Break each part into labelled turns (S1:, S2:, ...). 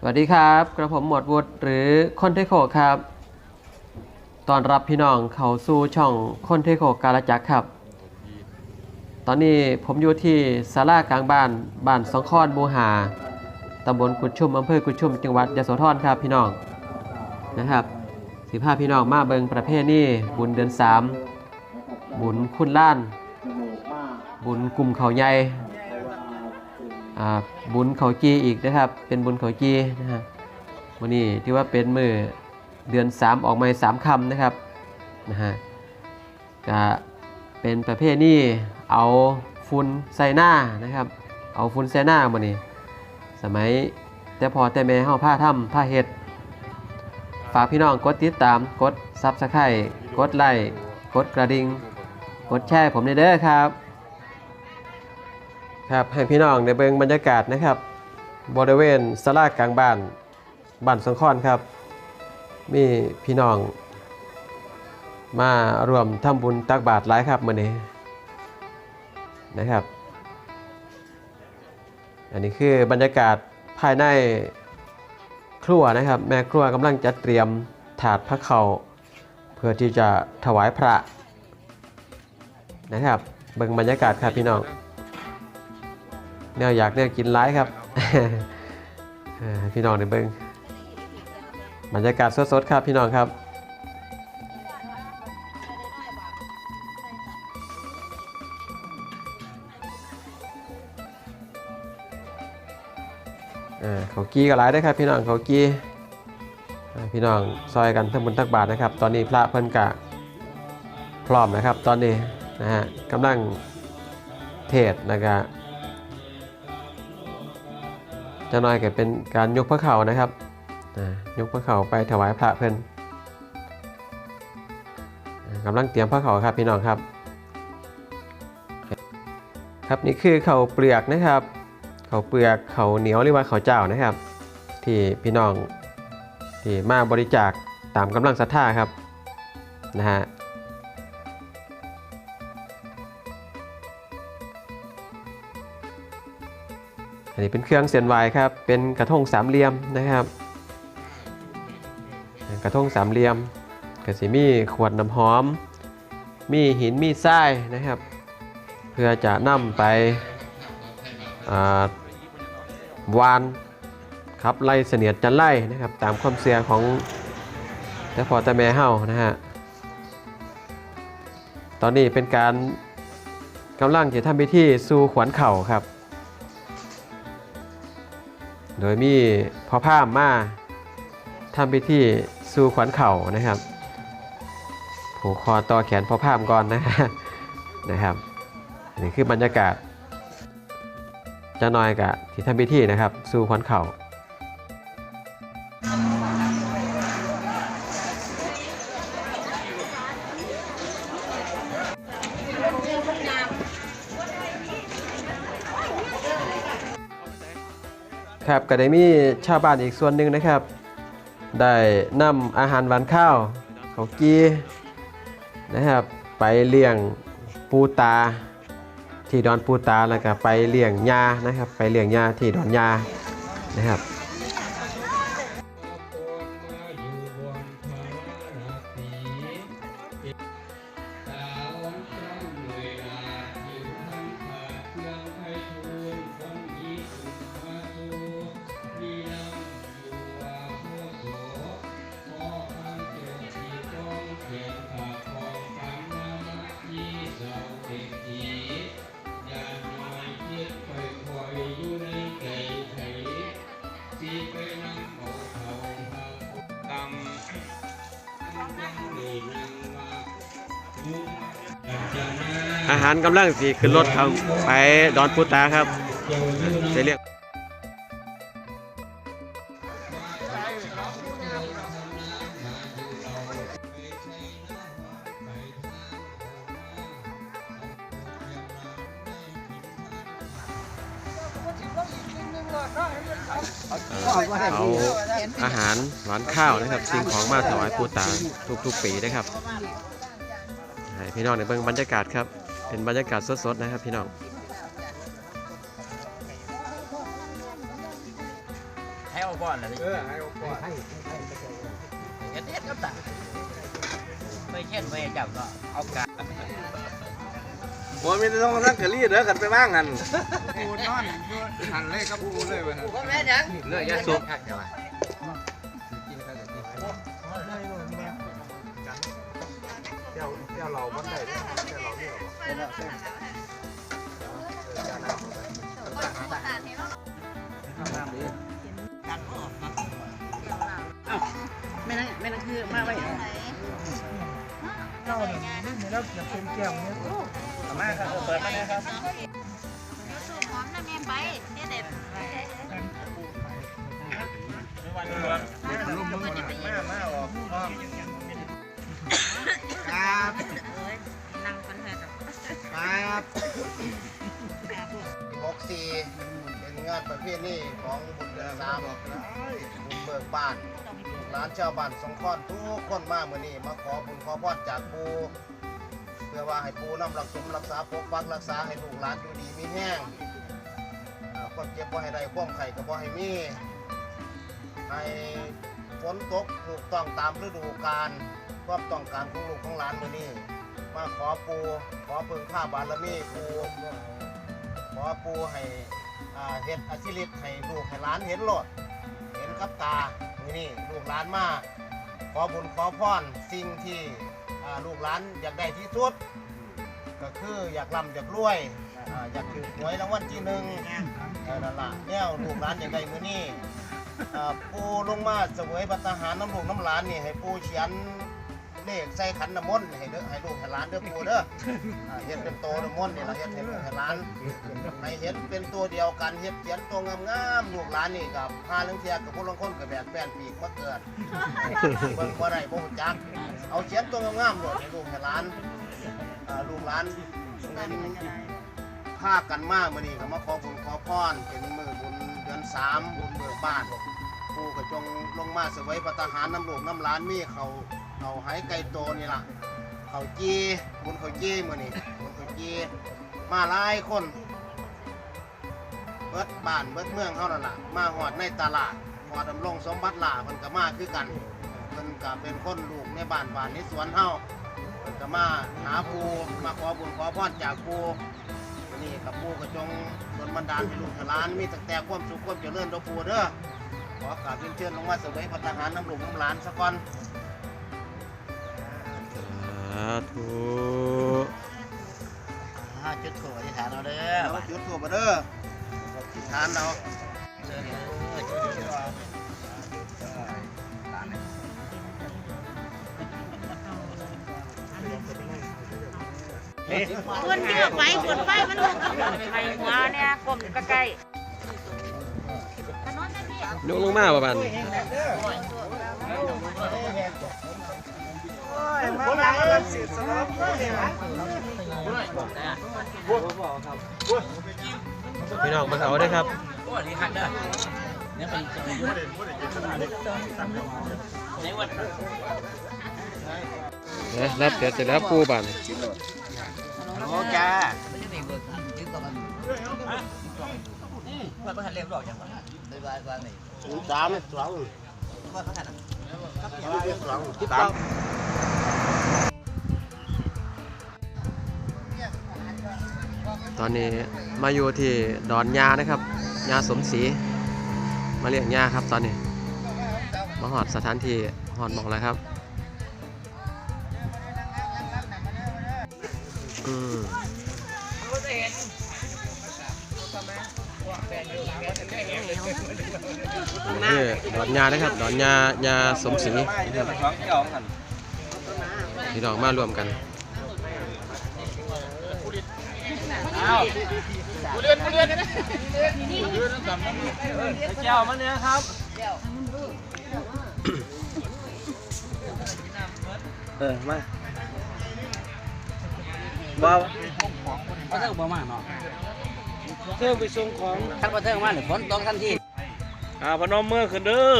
S1: สวัสดีครับ กระผมหมวดวุฒิหรือคนเทโคครับ ตอนรับพี่น้องเข้าสู่ช่องคนเทโคกาลจักรครับ ตอนนี้ผมอยู่ที่ศาลากลางบ้านบ้านสองคอนบูหาตำบลกุดชุมอำเภอกุดชุมจังหวัดยโสธรครับพี่น้องนะครับสิพาพี่น้องมาเบิงประเภทนี้บุญเดือนสามบุญคุณล้าน บุญกลุ่มเขาใหญ่ บุญเขาจีอีกนะครับ เป็นบุญเขาจีนะฮะวันนี้ที่ว่าเป็นมือเดือน 3 ออกมาสามคำนะครับนะฮะก็เป็นประเภทนี้เอาฟุนใส่หน้านะครับ เอาฟุนใส่หน้ามานี่สมัยแต่พอแต่แม่เฮาผ้าถ้ำผ้าเฮ็ด ฝากพี่น้องกดติดตามกดซับสไครต์กดไลค์กดกระดิ่งกดแชร์ผมเด้อครับ ครับให้พี่น้องได้เบิ่งบรรยากาศนะครับ บริเวณสลากลางบ้านบ้านสังขอนครับ มีพี่น้อง มารวมทำบุญตักบาตรหลายครับมื้อนี้นะครับ อันนี้คือบรรยากาศภายในครัวนะครับ แม่ครัวกำลังจัดเตรียมถาดพระเขาเพื่อที่จะถวายพระนะครับเบิ่งบรรยากาศครับพี่น้อง แนวอยากแนวกินร้ายครับพี่น้องในเบิ้งบรรยากาศสดๆครับพี่น้องครับเขากี้ก็หลายได้ครับ พี่น้องเขากี้พี่น้องซอยกันทั้งบุญทั้งบาทนะครับ ตอนนี้พระเพิ่นกะพร้อมนะครับ ตอนนี้นะฮะกำลังเทศนะครับ จะน้อยก็เป็นการยกพระเข่านะครับยกพระเข่าไปถวายพระเพิ่นอ่ากำลังเตรียมพระเข่าครับพี่น้องครับ ครับนี่คือเข่าเปลือกนะครับเข่าเปลือกเข่าเหนียวหรือว่าเข่าเจ้านะครับ ที่พี่น้องที่มาบริจาคตามกำลังศรัทธาครับนะฮะ อันนี้เป็นเครื่องเส้นไหวครับ เป็นกระทงสามเหลี่ยมนะครับ กระทงสามเหลี่ยมกระสีมีขวดน้ำหอม มีหินมีทรายนะครับ เพื่อจะนำไปวานครับไล่เสนียดจันไล่นะครับ ตามความเสียของแต่พอแต่แม่เฮานะฮะตอนนี้เป็นการกำลังจะทำพิธีสู่ขวัญเข่าครับ โดยมีพ่อพามมาทำพิธีสู่ขวัญเข่านะครับผูกคอต่อแขนพ่อพามก่อนนะนะครับนนี่คือบรรยากาศจะน้อยกะที่ทำพิธีนะครับ สู่ขวัญเข่า ครับก็ได้มีชาวบ้านอีกส่วนหนึ่งนะครับ ได้นำอาหารหวานข้าวเขาวกีนะครับ ไปเลี้ยงปูตา ที่ดอนปูตาแล้วก็ไปเลี้ยงยานะครับ ไปเลี้ยงยาที่ดอนยานะครับ อาหารกำลังสีขึ้นรถครับ ไปดอนพุตาครับจะเรียก เอาอาหารหวานข้าวนะครับ สิ่งของมาถวายปูตาทุกๆปีนะครับให้พี่น้องในเบื้องบรรยากาศครับ เป็นบรรยากาศสดๆนะครับ พี่น้อง
S2: ให้เอาก่อนเลย
S3: เออให้เอาก่อน
S2: เฮ็ดเฮ็ดกับตาไปเช่นไปจับก็เอากา
S3: บ่มีแต่ต้องทั้งกะลีเด้อกันไปบ้างกันกูนอนอยู่หันเลยกับกูเลยไป
S2: ก็แม่ยังเลือกยาสูบคักจังวะ
S3: เจ้าเจ้าเราบ่ได้เด้อเจ้าเรานี่หรอ
S2: ไม่นั่นไม่นั่นคือมาไว้
S4: เจ้าเนี่ยรุ่นนี้เราเก็บเป็นแก้วเนี่ย
S2: มาครับเปิดมาเลยครับ
S5: สูบหอมนะแม่ไปเนี่ยเด็ด
S2: วันนี้รวม
S3: มามาออก
S2: ครับ
S5: นั่งคนเถอะ
S2: ครับ
S6: หกสี่เป็นงานประเภทนี้ของบุญเดือนสามบุญเบิกบ้านร้านชาวบ้านสงขลาทุกคนมาเมื่อนี้มาขอบุญขอพรจากปู เพื่อว่าให้ปูน้ำรักสมรักษาปกปักรักษาให้ลูกหลานอยู่ดีมีแห้งความเจ็บบ่ให้ได้ความไข่ก็บ่ให้มีให้ฝนตกถูกต้องตามฤดูกาลความต้องการของลูกของหลานมือนี้มาขอปูขอเพิ่งข้าบารมีปูขอปูให้เห็ดอาชีพให้ลูกให้หลานเห็นโลดเห็นกับตานี่นี่ลูกหลานมาขอบุญขอพรสิ่งที่ อ่าลูกหลานอยากได้ที่สุด ก็คืออยากร่ำอยากรวยอ่าอยากถือหวยรางวัลที่หนึ่งเออนั่นล่ะแนวลูกหลานอยากได้มือนี่อ่าปูลงมาเสวยบัตรหารน้ำลูกน้ำหลานนี่ให้ปูเขียน เลขใส่ขันน้ำมนต์ให้เด้อให้ลูกให้หลานเด้อปูเด้ออ่าเฮ็ดเป็นโตน้ำมนต์นี่ล่ะเฮ็ดให้ลูกให้หลานให้เห็นเป็นตัวเดียวกันเห็ดเขียนตัวงามๆลูกหลานนี่กับพาเรื่องเทียกับพวกลางคนกับแบบแป้นปีกมาเกิดเบิ่งบ่ได้บ่ฮู้จักเอาเขียนตัวงามๆโลดให้ลูกให้หลานอ่าลูกหลานเป็นพากันมากมื้อนี้ก็มาขอบุญขอพรเป็นมื้อบุญเดือนสามบุญเบิกบ้านปู่ก็จงลงมาเสวยประทหารน้ำลูกน้ำหลานมีเขา เขาหายไก่โตนี่ล่ะเขาจีบุญเขาจีมือนี้บุญเขาจีมาหลายคน เบิดบ้านเบิดเมืองเฮานั่นล่ะ มาหอดในตลาดหอดดำรงสมบัติล่าเพิ่นก็มาคือกันเพิ่นก็เป็นคนลูกในบ้านบ้านในสวนเฮาเพิ่นก็มาหาปูมาขอบุญขอพรจากปูนี่กับปูก็จงดลบันดาลลูกให้หลานมีตั้งแต่ความสุขความเจริญต่อปูเด้อขอกราบเรียนเชิญลงมาเสวยพระทหารน้ำลูกน้ำหลานสักก่อน
S1: สาธุ
S2: จุดโถที่ฐานเราเด้อ
S6: เอาจุดตัวมาเด้อที่ทานเรา
S5: คนเยอะไปคนไฟมันลงไฟหัวเนี่ยกลมใกล้ถนนนั่นนี่
S1: ยกลงมาประมาณ
S3: บ่ได้รับสิทธิ์สำหรับผู้นี่นะ
S1: พี่น้องมาเอาได้ครับ
S2: โอ้ดีคักเด้อเนี่ยไปจะไปยุ่งในวัน
S1: นะรับเดี๋ยวเสร็จแล้วปูบาน
S2: โอ้จ้าไม่ได้มีเบอร์ยึดต่อกันเพื่อนเพื่อนเรียกดอกอย่างไรโดยบายบายนี่
S6: ศูนย์สามสอง
S2: เพื่อนเขาหัน
S6: สองสาม
S1: ตอนนี้มาอยู่ที่ดอนยานะครับยาสมศรีมาเรียกยาครับตอนนี้มาหอดสถานที่หอดหมองแล้วครับอืมนี่ดอนยานะครับดอนยายาสมศรีนะครับ
S3: ส องเจ้ากัน
S1: พี่น้องมารวมกัน
S3: เจ้ามันเนี่ยครับเออมาบ่
S2: เขาเทิงบ่มากเนาะ
S3: เทิงไปส่งของ
S2: ท่านเขาเทิงมาหรือฝนตกทันที
S3: อ่าพนมมือขึ้นเด้อ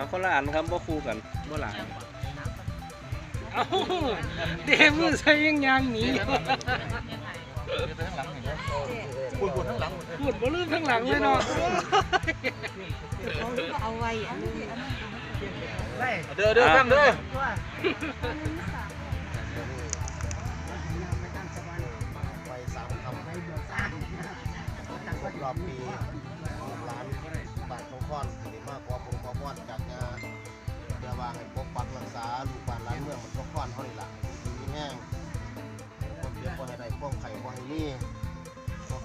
S3: หาคนละอันครับบ่คู่กันบ่หลาย
S4: เอ้าเดมือใส่ยังยางหนีพูดบ่ลืมทั้งหลังเลยเนาะ
S5: เอาไว้อันนี้
S3: เด้อเด้อตั้งเด้อ
S6: ไปสามคำครบรอบปี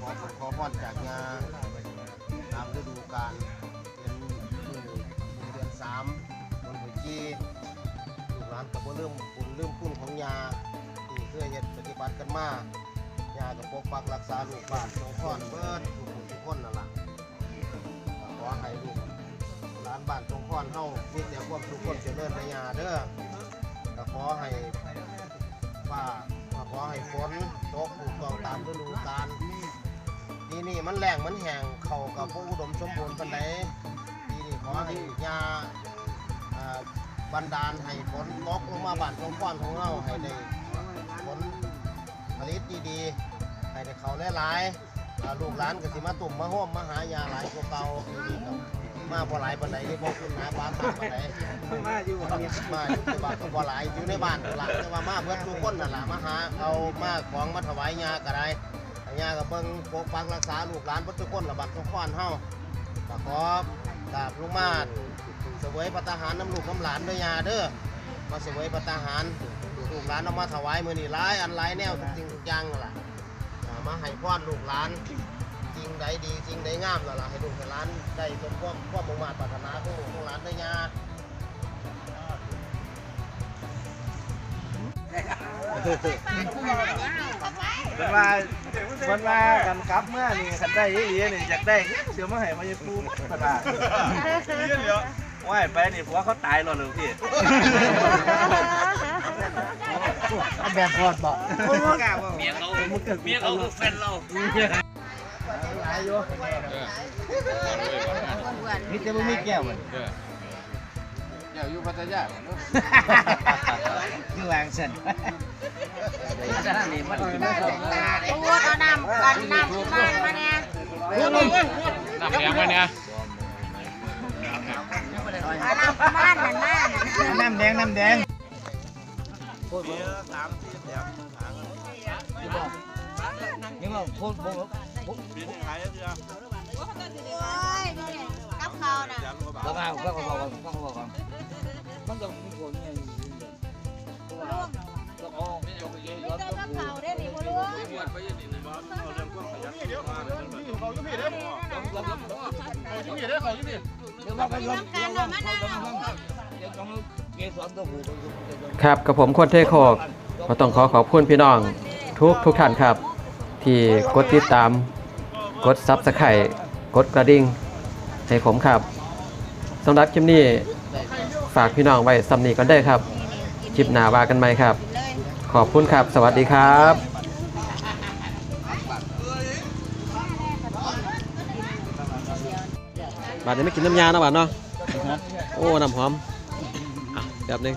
S6: อขอขอพรจากงานตามฤดูกาลเป็นเดือนสามวันหัวจีลูกหลานก็บ่ลืมบุญลืมคุณของยาที่เคยเฮ็ดปฏิบัติกันมายากับปกปักรักษาลูกบ้านสองคนเบิดทุกคนทุกคนนั่นแหละขอให้ลูกหลานบ้านสองคนเฮามีแต่ความสุขความเจริญในยาเด้อก็ขอให้ฟ้ากขอให้ฝนตกถูกต้องตามฤดูกาล ปีนี้มันแรงมันแห้งเขากับพวอุดมสมบูรณ์ปานใดปีนี้ขอให้ยาอ่าบันดาลให้ฝนตกลงมาบ้านสองคนของเฮาให้ได้ฝนผลิตดีๆให้ได้เขาหลายๆอ่าลูกหลานก็สิมาตุ่มมาโฮมมาหายาหลายกว่าเก่าปีนี้ก็มาบ่หลายปานใดที่บ่คุณหาปลาตามปานใด มาอยู่มาอยู่แต่ว่าก็บ่หลายอยู่ในบ้านหลักแต่ว่ามาเพื่อทุกคนนั่นล่ะมาหาเอามาของมาถวายยาก็ได้ ยาก็เบิ่งปกปักรักษาลูกหลานเบ่ทุกคนละบัดทุกคนเฮาก็ขอกราบลงมาเสวยพระทหารน้ำลูกน้ำหลานด้วยยาเด้อมาเสวยพระทหารลูกหลานเอามาถวายมือนี่หลายอันหลายแนวทุกสิ่งทุกอย่างนั่นล่ะอ่ามาให้พรลูกหลานจริงใดดีจริงใดงามนั่นล่ะให้ลูกให้หลานได้สมความความมุ่งมั่นปรารถนาของลูกของหลานได้ยา
S3: เป็นว่า เป็นว่ากันกลับเมื่อนี่คันได้อีหลีนี่อยากได้เดี๋ยวมาให้มาจะปูกระดาษเดี๋ยวว่ายไปนี่ผัวเขาตายแล้วเลยพี่
S4: แบบพอดบ่
S3: โอ้ยกล้าบ่
S2: เมียเขาเมียเขาคือแฟนเรา
S3: หลายอยู่นี่จะบ่มีแก้วมัน
S6: เดี๋ย วอยู่พัทยา
S3: คือวางเส้น
S2: นี่มัน
S5: พูดเอาน้ำกันน้ำที่บ้านมาเนี่ย
S2: น้ำแข็งมาเนี่ย
S5: เอาน้ำที่บ้านนั่นมา
S3: น้ำแดงน้ำแดง
S2: นี่ว่าพูดพูด
S5: โอ้ยนี่กับเขาวน่ะ
S2: ก็มาก็บอกก็บอก กันมันต้องมีคนไงก็อ๋อไม่ยอมไปเยอะ
S5: นี่เจ้ากับเขาได้นี่บ่รู้
S2: เดี๋ยวมาไปลง
S5: น้ำกันน่ะมานั่งเอา
S2: เดี๋ยวต้องเกสรตัวหู
S1: ครับกับผมคนเทโคกก็ต้องขอขอบคุณพี่น้องทุกทุกท่านครับ ที่กดติดตาม กดซับสไครต์กดกระดิ่งให้ผมครับสำหรับคลิปนี้ ฝากพี่น้องไว้สำนีกันได้ครับคลิปหน้าว่ากันไหมครับ ขอบคุณครับ สวัสดีครับบาดนี้ไม่กินน้ำยานะบาดเนาะโอ้ น้ำหอมอะแบบหนึง